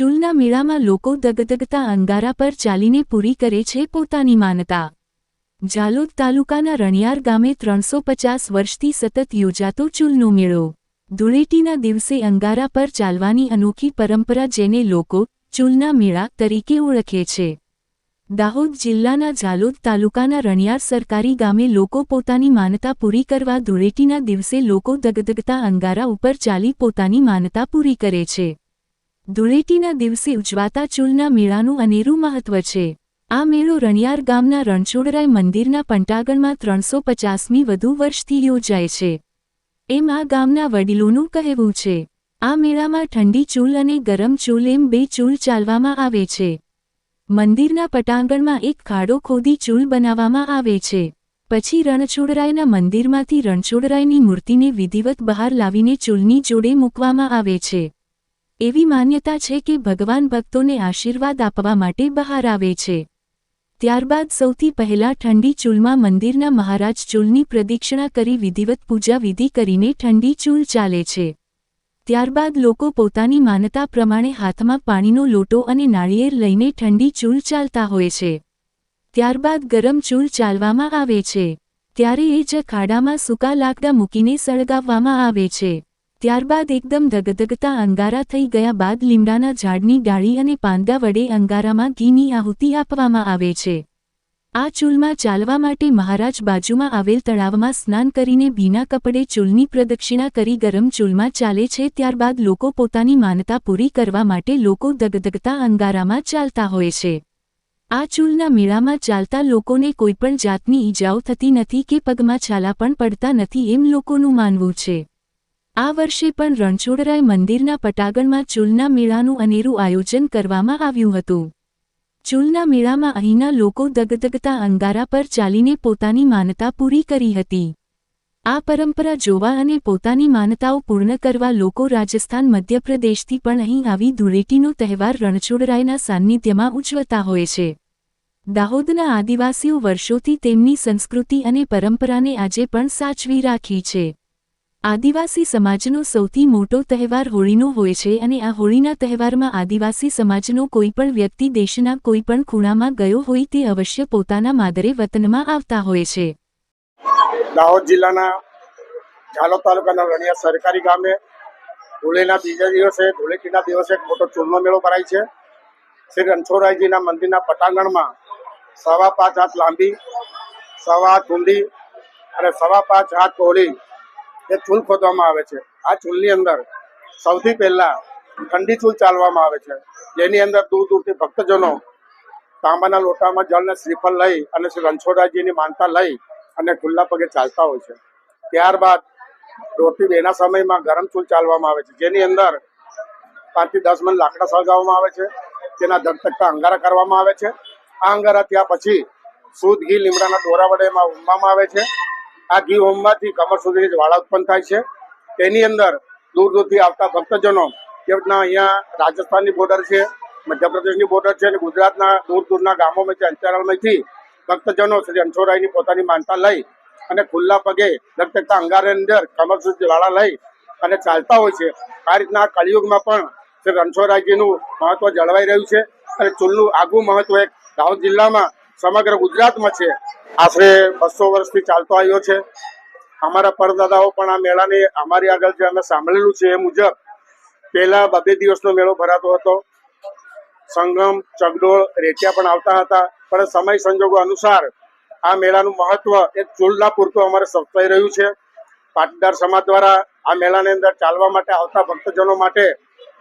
ચૂલના મેળામાં લોકો દગદગતા અંગારા પર ચાલીને પૂરી કરે છે પોતાની માનતા. ઝાલોદ તાલુકાના રણિયાર ગામે ત્રણસો પચાસ વર્ષથી સતત યોજાતો ચૂલનો મેળો. ધૂળેટીના દિવસે અંગારા પર ચાલવાની અનોખી પરંપરા જેને લોકો ચૂલના મેળા તરીકે ઓળખે છે. દાહોદ જિલ્લાના ઝાલોદ તાલુકાના રણિયાર સરકારી ગામે લોકો પોતાની માનતા પૂરી કરવા ધૂળેટીના દિવસે લોકો દગદગતા અંગારા ઉપર ચાલી પોતાની માનતા પૂરી કરે છે. ધૂળેટીના દિવસે ઉજવાતા ચૂલના મેળાનું અનેરું મહત્વ છે. આ મેળો રણિયાર ગામના રણછોડરાય મંદિરના પંટાગણમાં ત્રણસો પચાસમી વધુ વર્ષથી યોજાય છે. એમ આ ગામના વડીલોનું કહેવું છે. આ મેળામાં ઠંડી ચૂલ અને ગરમ ચૂલ એમ બે ચૂલ ચાલવામાં આવે છે. મંદિરના પટાંગણમાં એક ખાડો ખોદી ચૂલ બનાવવામાં આવે છે. પછી રણછોડરાયના મંદિરમાંથી રણછોડરાયની મૂર્તિને વિધિવત બહાર લાવીને ચૂલની જોડે મૂકવામાં આવે છે. એવી માન્યતા છે કે ભગવાન ભક્તોને આશીર્વાદ આપવા માટે બહાર આવે છે. ત્યારબાદ સૌથી પહેલા ઠંડી ચૂલમાં મંદિરના મહારાજ ચૂલની પ્રદક્ષિણા કરી વિધિવત પૂજા વિધિ કરીને ઠંડી ચૂલ ચાલે છે. ત્યારબાદ લોકો પોતાની માનતા પ્રમાણે હાથમાં પાણીનો લોટો અને નાળિયેર લઈને ઠંડી ચૂલ ચાલતા હોય છે. ત્યારબાદ ગરમ ચૂલ ચાલવામાં આવે છે. ત્યારે એ જ ખાડામાં સૂકા લાકડા મૂકીને સળગાવવામાં આવે છે. ત્યારબાદ એકદમ ધગધગતા અંગારા થઈ ગયા બાદ લીમડાના ઝાડની ડાળી અને પાંદા વડે અંગારામાં ઘીની આહુતિ આપવામાં આવે છે. આ ચૂલમાં ચાલવા માટે મહારાજ બાજુમાં આવેલ તળાવમાં સ્નાન કરીને ભીના કપડે ચૂલની પ્રદક્ષિણા કરી ગરમ ચૂલમાં ચાલે છે. ત્યારબાદ લોકો પોતાની માનતા પૂરી કરવા માટે લોકો ધગધગતા અંગારામાં ચાલતા હોય છે. આ ચૂલના મેળામાં ચાલતા લોકોને કોઈપણ જાતની ઈજાઓ થતી નથી કે પગમાં છાલા પણ પડતા નથી એમ લોકોનું માનવું છે. આ વર્ષે પણ રણછોડરાય મંદિરના પટાગણમાં ચૂલના મેળાનું અનેરું આયોજન કરવામાં આવ્યું હતું. ચૂલના મેળામાં અહીંના લોકો દગદગતા અંગારા પર ચાલીને પોતાની માનતા પૂરી કરી હતી. આ પરંપરા જોવા અને પોતાની માનતાઓ પૂર્ણ કરવા લોકો રાજસ્થાન મધ્યપ્રદેશથી પણ અહીં આવી ધૂળેટીનો તહેવાર રણછોડરાયના સાન્નિધ્યમાં ઉજવતા હોય છે. દાહોદના આદિવાસીઓ વર્ષોથી તેમની સંસ્કૃતિ અને પરંપરાને આજે પણ સાચવી રાખી છે. આદિવાસી સમાજનો સૌથી મોટો તહેવાર હોળીનો હોય છે અને આ હોળીના તહેવારમાં આદિવાસી સમાજનો કોઈપણ વ્યક્તિ દેશના કોઈપણ ખૂણામાં ગયો હોય તે અવશ્ય પોતાના માદરે વતનમાં આવતા હોય છે. દાહોદ જિલ્લાના ઝાલોદ તાલુકાના રણિયા સરકારી ગામે ધૂળેના બીજા દિવસે, ધૂળેટીના દિવસે એક મોટો ચૂરનો મેળો ભરાય છે. શ્રી રણછોડરાયજીના મંદિરના પટાંગણમાં સવા પાંચ હાથ લાંબી, સવા હાથ અને સવા પાંચ હાથ પહોળી એ ચૂલ ખોદવામાં આવે છે. આ ચૂલની અંદર સૌથી પહેલા ઠંડી ચૂલ ચાલવામાં આવે છે. જેની અંદર દૂર દૂરથી ભક્તજનો તાંબાના લોટામાં જળને શ્રીફળ લઈ અને શ્રી રણછોડરાયજીની માનતા લઈ અને ખુલ્લા પગે ચાલતા હોય છે. ત્યારબાદ રોટી બેના સમયમાં ગરમ ચૂલ ચાલવામાં આવે છે. જેની અંદર પાંચથી દસ મણ લાકડા સળગાવવામાં આવે છે. તેના ધગધગતા અંગારા કરવામાં આવે છે. આ અંગારા ત્યાં પછી શુદ્ધ ઘી લીમડાના દોરા વડે ઉમવામાં આવે છે. આ ઘી હોમમાંથી કમર સુધીની જ્વાળા ઉત્પન્ન થાય છે. તેની અંદર દૂર દૂરથી આવતા ભક્તજનો જે રીતના અહીંયા રાજસ્થાનની બોર્ડર છે, મધ્યપ્રદેશની બોર્ડર છે અને ગુજરાતના દૂર દૂરના ગામોમાંથી અંતરાળમાંથી ભક્તજનો શ્રી અંછોરાયની પોતાની માનતા લઈ અને ખુલ્લા પગે ધગધગતા અંગારની અંદર કમર સુધી વાળા લઈ અને ચાલતા હોય છે. આ રીતના કળિયુગમાં પણ શ્રી રણછોડરાયજીનું મહત્વ જળવાઈ રહ્યું છે અને ચૂલનું આગવું મહત્વ એક દાહોદ જિલ્લામાં સમગ્ર ગુજરાતમાં છે. આશરે બસો વર્ષથી ચાલતો આવ્યો છે. અમારા પરદાદાઓ પણ આ મેળાને અમારી આગળ જે અમે સાંભળેલું છે એ મુજબ પહેલા બબે દિવસનો મેળો ભરાતો હતો. સંગમ, ચગડોળ, રેટિયા પણ આવતા હતા, પણ સમય સંજોગો અનુસાર આ મેળાનું મહત્વ એક ચૂલના પૂરતું અમારે સચવાઈ રહ્યું છે. પાટીદાર સમાજ દ્વારા આ મેળાની અંદર ચાલવા માટે આવતા ભક્તજનો માટે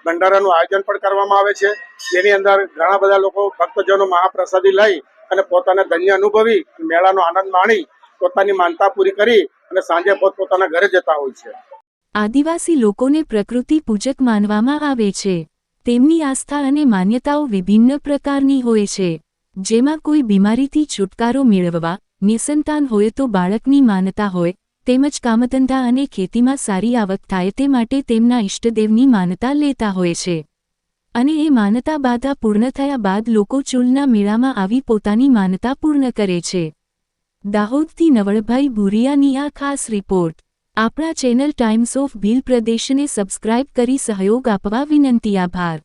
ભંડારાનું આયોજન પણ કરવામાં આવે છે. જેની અંદર ઘણા બધા લોકો ભક્તજનો મહાપ્રસાદી લઈ અને પોતાને ધન્ય અનુભવી મેળાનો આનંદ માણી પોતાની માનતા પૂરી કરી અને સાંજે પોત પોતાના ઘરે જતા હોય છે. આદિવાસી લોકોને પ્રકૃતિ પૂજક માનવામાં આવે છે. તેમની આસ્થા અને માન્યતાઓ વિભિન્ન પ્રકારની હોય છે. જેમાં કોઈ બીમારીથી છુટકારો મેળવવા, નિસંતાન હોય તો બાળકની માનતા હોય, તેમજ કામધંધા અને ખેતીમાં સારી આવક થાય તે માટે તેમના ઇષ્ટદેવની માનતા લેતા હોય છે. અને એ માનતા બાધા પૂર્ણ થયા બાદ લોકો ચૂલના મેળામાં આવી પોતાની માનતા પૂર્ણ કરે છે. દાહોદથી નવળભાઈ ભૂરિયાની આ ખાસ રિપોર્ટ. આપણા ચેનલ ટાઈમ્સ ઓફ ભીલ પ્રદેશને સબસ્ક્રાઇબ કરી સહયોગ આપવા વિનંતી આભાર.